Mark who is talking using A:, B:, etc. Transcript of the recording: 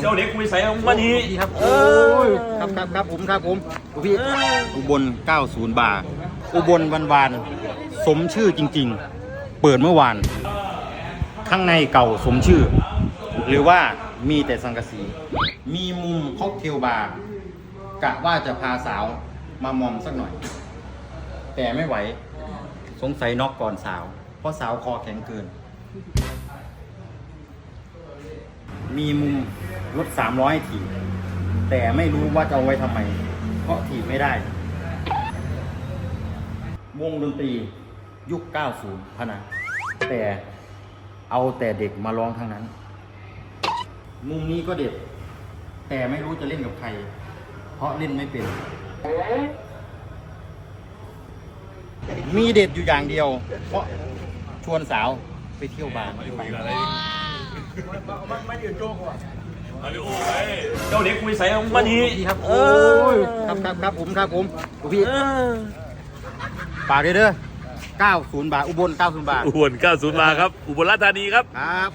A: เจ้าเด็กคุยใส่มานี่
B: ครับ
A: เอ
B: โอ้
A: อย
B: ครับครับครับผมครับผมดูพี่อุบล 90 บาทอุบลวันวานๆสมชื่อจริง ๆ เปิดเมื่อวาน ข้างในเก่าสมชื่อ หรือว่ามีแต่สังกะสี มีมุมค็อกเทลบาร์กะว่าจะพาสาวมามอมสักหน่อย แต่ไม่ไหว สงสัยน็อกก่อนสาว เพราะสาวคอแข็งเกิน มีมุม รถ300ถีบแต่ไม่รู้ว่าจะเอาไว้ทำไม เพราะถีบไม่ได้ วงดนตรียุค 90พะนะแต่เอาแต่เด็กมาร้องทั้งนั้น มุมนี้ก็เด็ดแต่ไม่รู้จะเล่นกับใคร เพราะเล่นไม่เป็น มีเด็ดอยู่อย่างเดียว เพราะชวนสาวไปเที่ยวบาร์
A: เจ้าเด็กคุยใส่มานี่
B: ครับ
A: เอ
B: โอ้
A: อย
B: ครับครับครับผมครับผมดูพี่
A: เออ
B: ฝากด้วยเด้อ90 บาท อุบล 90 บาท
C: อุบล 90มาครับ อุบลราชธานีครับ
B: ครับ